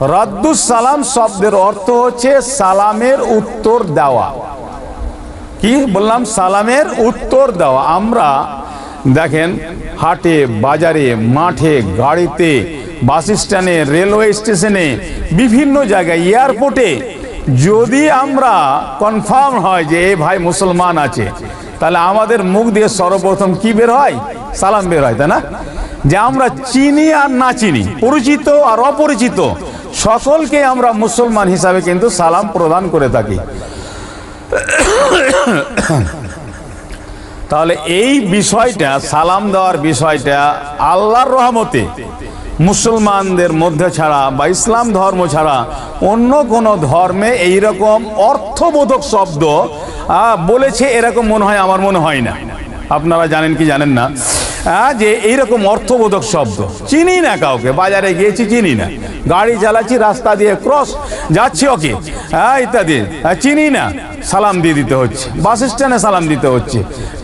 রদ্দুস সালাম শব্দের অর্থ হচ্ছে সালামের উত্তর দেওয়া। কি বললাম? সালামের উত্তর দেওয়া। আমরা দেখেন, হাটে, বাজারে, মাঠে, গাড়িতে, বাস স্ট্যান্ডে, রেলওয়ে স্টেশনে, বিভিন্ন জায়গায়, এয়ারপোর্টে যদি আমরা কনফার্ম হয় যে এই ভাই মুসলমান আছে, তাহলে আমাদের মুখ দিয়ে সর্বপ্রথম কি বের হয়? সালাম বের হয়, তাই না? যে আমরা চিনি আর না চিনি, পরিচিত আর অপরিচিত সকলকে আমরা মুসলমান হিসাবে কিন্তু সালাম প্রদান করে থাকি। তাহলে এই বিষয়টা, সালাম দেওয়ার বিষয়টা আল্লাহর রহমতে মুসলমানদের মধ্যে ছাড়া বা ইসলাম ধর্ম ছাড়া অন্য কোন ধর্মে এই রকম অর্থবোধক শব্দ বলেছে এরকম মনে হয়, আমার মনে হয় না। আপনারা জানেন কি জানেন না? যে এইরকম অর্থবোধক শব্দ। চিনি না কাউকে, বাজারে গিয়েছি চিনি না। গাড়ি চালাচ্ছি, রাস্তা দিয়ে ক্রস, যাচ্ছি ওকে। হ্যাঁ ইত্যাদি। চিনি না, সালাম দিয়ে দিতে হচ্ছে। বাস স্ট্যান্ডে সালাম দিতে হচ্ছে।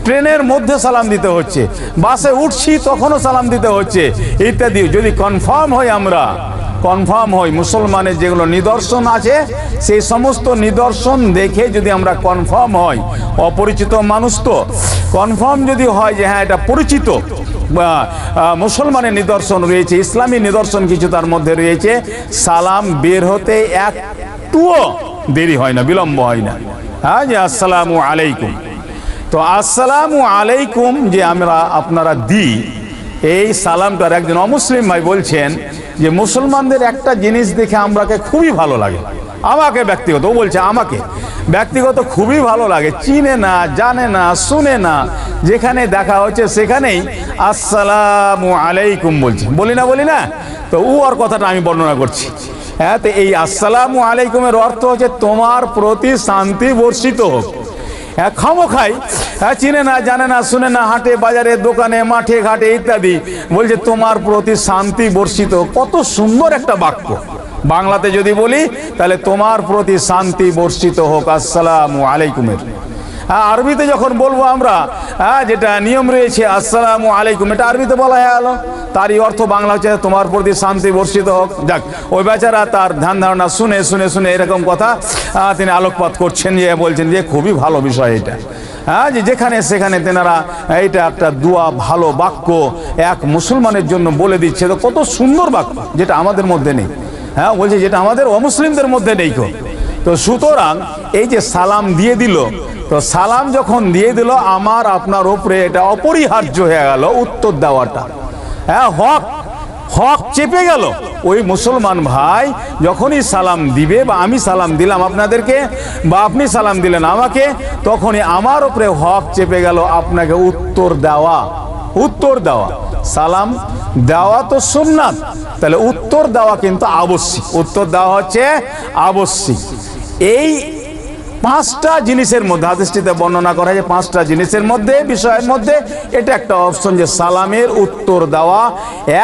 ট্রেনের মধ্যে সালাম দিতে হচ্ছে। বাসে উঠছি, তখনও সালাম দিতে হচ্ছে। ইত্যাদি। যদি কনফার্ম হই আমরা, কনফার্ম হই। মুসলমানের যেগুলো নিদর্শন আছে, সেই সমস্ত নিদর্শন দেখে যদি আমরা কনফার্ম হই, অপরিচিত মানুষ তো কনফার্ম যদি হয় যে হ্যাঁ এটা পরিচিত মুসলমানের নিদর্শন রয়েছে, ইসলামী নিদর্শন কিছু তার মধ্যে রয়েছে, সালাম বের হতে একটুও দেরি হয় না, বিলম্ব হয় না। হ্যাঁ যে আসসালামু আলাইকুম। তো আসসালামু আলাইকুম যে আমরা আপনারা দিই, এই সালামটার একজন অমুসলিম ভাই বলছেন যে, মুসলমানদের একটা জিনিস দেখে আমরাকে খুবই ভালো লাগে। আমাকে ব্যক্তিগত, ও বলছে আমাকে। ব্যক্তিগত খুবই ভালো লাগে, চিনে না, জানে না, শুনে না। যেখানে দেখা হচ্ছে সেখানেই আসসালামু আলাইকুম বলছে। বলি না বলি না? তো ও ওর কথাটা আমি বর্ণনা করছি। হ্যাঁ তো এই আসসালামু আলাইকুমের অর্থ হচ্ছে তোমার প্রতি শান্তি বর্ষিত হোক। হ্যাঁ খামোখাই। হ্যাঁ চিনে না, জানে না, শুনে না, হাটে বাজারে, দোকানে, মাঠে ঘাটে ইত্যাদি। বলছে তোমার প্রতি শান্তি বর্ষিত কত সুন্দর একটা বাক্য। বাংলাতে যদি বলি, তাহলে তোমার প্রতি শান্তি বর্ষিত হোক। আসসালামু আলাইকুমের। হ্যাঁ আরবিতে যখন বলব আমরা হ্যাঁ যেটা নিয়ম রয়েছে, আসসালামু আলাইকুম, এটা আরবিতে বলা গেল। তারই অর্থ বাংলা হচ্ছে তোমার প্রতি শান্তি বর্ষিত হোক। যাক, ওই বেচারা তার ধ্যান ধারণা শুনে শুনে শুনে এরকম কথা তিনি আলোকপাত করছেন যে, বলছেন যে, খুবই ভালো বিষয় এটা। হ্যাঁ যে যেখানে সেখানে তেনারা এইটা একটা দুয়া, ভালো বাক্য এক মুসলমানের জন্য বলে দিচ্ছে। তো কত সুন্দর বাক্য, যেটা আমাদের মধ্যে নেই। হ্যাঁ বলছে যেটা আমাদের অমুসলিমদের মধ্যে নেই কো তো সুতরাং এই যে সালাম দিয়ে দিল, তো সালাম যখন দিয়ে দিল, আমার আপনার ওপরে এটা অপরিহার্য হয়ে গেল উত্তর দেওয়াটা। হ্যাঁ হক হক চেপে গেল। ওই মুসলমান ভাই যখনই সালাম দিবে বা আমি সালাম দিলাম আপনাদেরকে বা আপনি সালাম দিলেন আমাকে, তখনই আমার উপরে হক চেপে গেল আপনাকে উত্তর দেওয়া উত্তর দেওয়া। সালাম, দেওয়া তো সুন্নাত। তাহলে উত্তর দেওয়া কিন্তু আবশ্যিক। উত্তর দেওয়া হচ্ছে আবশ্যিক। এই পাঁচটা জিনিসের মধ্যে, হাদিসটিতে বর্ণনা করা হয় যে পাঁচটা জিনিসের মধ্যে, বিষয়ের মধ্যে এটা একটা অপশন যে সালামের উত্তর দেওয়া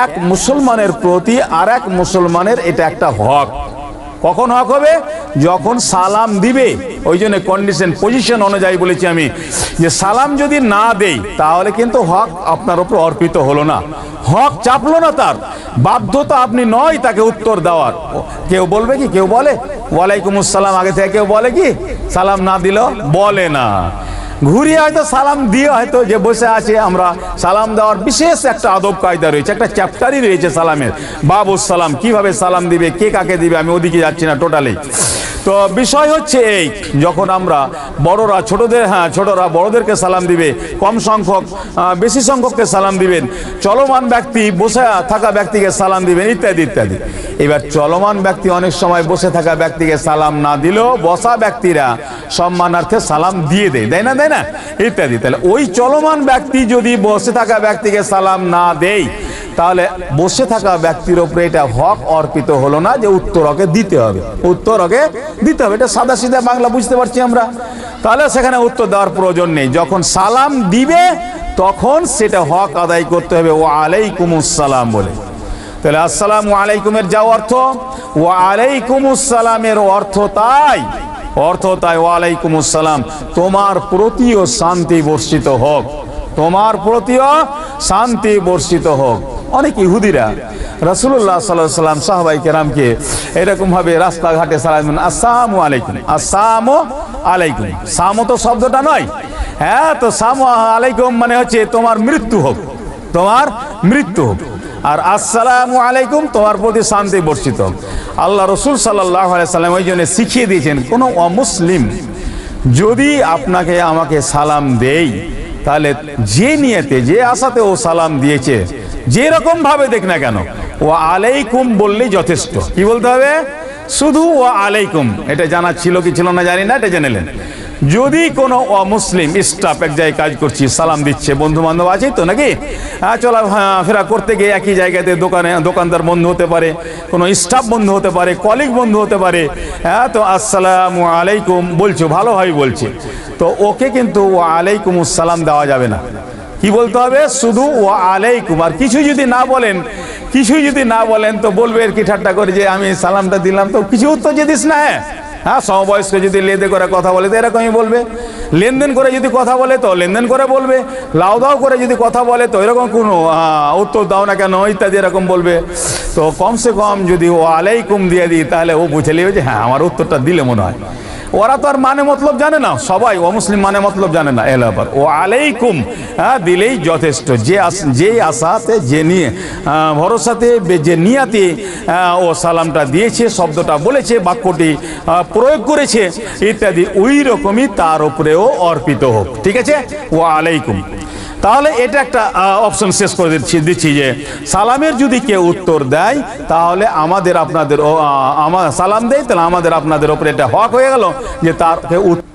এক মুসলমানের প্রতি আর এক মুসলমানের এটা একটা হক। কখন হক হবে? যখন সালাম দিবে, ওই জন্য কন্ডিশন পজিশন অনুযায়ী বলেছি আমি, যে সালাম যদি না দেই, তাহলে কিন্তু হক আপনার উপর অর্পিত হলো না। হক চাপলো না তার। বাধ্যতা আপনি নয় তাকে উত্তর দেওয়ার। কেউ বলবে কি? কেউ বলে? ওয়ালাইকুম আসসালাম। আগে থেকে কেউ বলে কি? সালাম না দিল? বলে না। ঘুরিয়ে হয়তো সালাম দিয়ে হয়তো যে বসে আছে আমরা, সালাম দেওয়ার বিশেষ একটা আদব কায়দা রয়েছে, একটা চ্যাপ্টারই রয়েছে সালামের। বাবু সালাম, কীভাবে সালাম দিবে? কে কাকে দিবে? আমি ওদিকে যাচ্ছি না টোটালি তো বিষয় হচ্ছে এই, যখন আমরা বড়রা, ছোটদের হ্যাঁ ছোটরা বড়দেরকে সালাম দিবে, কম সংখ্যক বেশি সংখ্যককে সালাম দিবেন, চলমান ব্যক্তি বসে থাকা ব্যক্তিকে সালাম দিবেন, ইত্যাদি ইত্যাদি। এবার চলমান ব্যক্তি অনেক সময় বসে থাকা ব্যক্তিকে সালাম না দিলেও বসা ব্যক্তিরা সম্মানার্থে সালাম দিয়ে দেয় তাই না তাই না? ইত্যাদি। তাহলে ওই চলমান ব্যক্তি যদি বসে থাকা ব্যক্তিকে সালাম না দেয় তাহলে বসে থাকা ব্যক্তির উপরে এটা হক অর্পিত হলো না যে উত্তর ওকে দিতে হবে। উত্তর ওকে দিতে হবে। এটা সাদা সিধা বাংলা বুঝতে পারছি আমরা। তাহলে সেখানে উত্তর দেওয়ার প্রয়োজন নেই। যখন সালাম দিবে, তখন সেটা হক আদায় করতে হবে। ও আলাইকুমুসালাম বলে। তাহলে আসসালাম আলাইকুমের যা অর্থ? ও আলাইকুমুসালামের অর্থ তাই। অর্থ তাই ওয়ালাইকুম আসসালাম তোমার প্রতিও শান্তি বর্ষিত হোক। তোমার প্রতিও শান্তি বর্ষিত হোক। অনেক ইহুদিরা। আলাইহি সাল্লাম সাহাবাই কেরামকে এরকম ভাবে রাস্তাঘাটে সালাম আসসালামু আলাইকুম। আসসালামু আলাইকুম। সামো তো শব্দটা নয়। হ্যাঁ তো সামু আলাইকুম মানে হচ্ছে তোমার মৃত্যু হোক, তোমার মৃত্যু হোক। আর আসসালামু আলাইকুম, তোমার প্রতি শান্তি বর্ষিত। আল্লাহ রসুল সাল্লাহ সাল্লাম ওই জন্য শিখিয়ে দিয়েছেন, কোনো অমুসলিম যদি আপনাকে আমাকে সালাম দেই তাহলে যে নিয়েতে, যে আশাতে ও সালাম দিয়েছে যে রকম ভাবে দেখ না কেন ও আলাইকুম বললেই যথেষ্ট। কি বলতে হবে? শুধু ও আলাইকুম, এটা জানা ছিল কি ছিল না জানি না, এটা জেনে নেন। যদি কোনো অমুসলিম স্টাফ এক জায়গায় কাজ করছি, সালাম দিচ্ছে বন্ধু বান্ধব আছেই তো নাকি? হ্যাঁ চলা ফেরা করতে গিয়ে একই জায়গাতে দোকানে, দোকানদার বন্ধু হতে পারে, কোনো স্টাফ বন্ধু হতে পারে কলিগ বন্ধু হতে পারে হ্যাঁ তো আসসালামু আলাইকুম বলছো ভালোভাবে বলছে। তো ওকে কিন্তু ও আলাইকুম সালাম দেওয়া যাবে না। কি বলতে হবে? শুধু ও আলাইকুম। আর কিছু যদি না বলেন কিছু যদি না বলেন, তো বলবে আর কি ঠাট্টা করে যে আমি সালামটা দিলাম, তো কিছু উত্তর দিস না হ্যাঁ? হ্যাঁ সমবয়স্ক যদি লেদে করে কথা বলে, তো এরকমই বলবে। লেনদেন করে যদি কথা বলে, তো লেনদেন করে বলবে। লাউ দাও করে যদি কথা বলে, তো এরকম কোনো উত্তর দাও না কেন, ইত্যাদি এরকম বলবে। তো কমসে কম যদি ও আলাইকুম দিয়ে দিই, তাহলে ও বুঝে নেবে যে হ্যাঁ আমার উত্তরটা দিলে মনে হয়। ওরা তো আর মানে মতলব জানে না। সবাই অমুসলিম মানে মতলব জানে না। এল ব্যাপার ও আলাইকুম। হ্যাঁ দিলেই যথেষ্ট। যে যেই আশাতে, যে নিয়ে ভরসাতে যে নিয়াতে ও সালামটা দিয়েছে, শব্দটা বলেছে, বাক্যটি প্রয়োগ করেছে, ইত্যাদি ওই রকমই তার উপরেও অর্পিত হোক। ঠিক আছে? ও আলাইকুম। তাহলে এটা একটা অপশন শেষ করে দিচ্ছি দিচ্ছি যে সালামের যদি কেউ উত্তর দেয়, তাহলে আমাদের আপনাদের আমার সালাম দেয়, তাহলে আমাদের আপনাদের ওপরে এটা হক হয়ে গেল যে তার উত্তর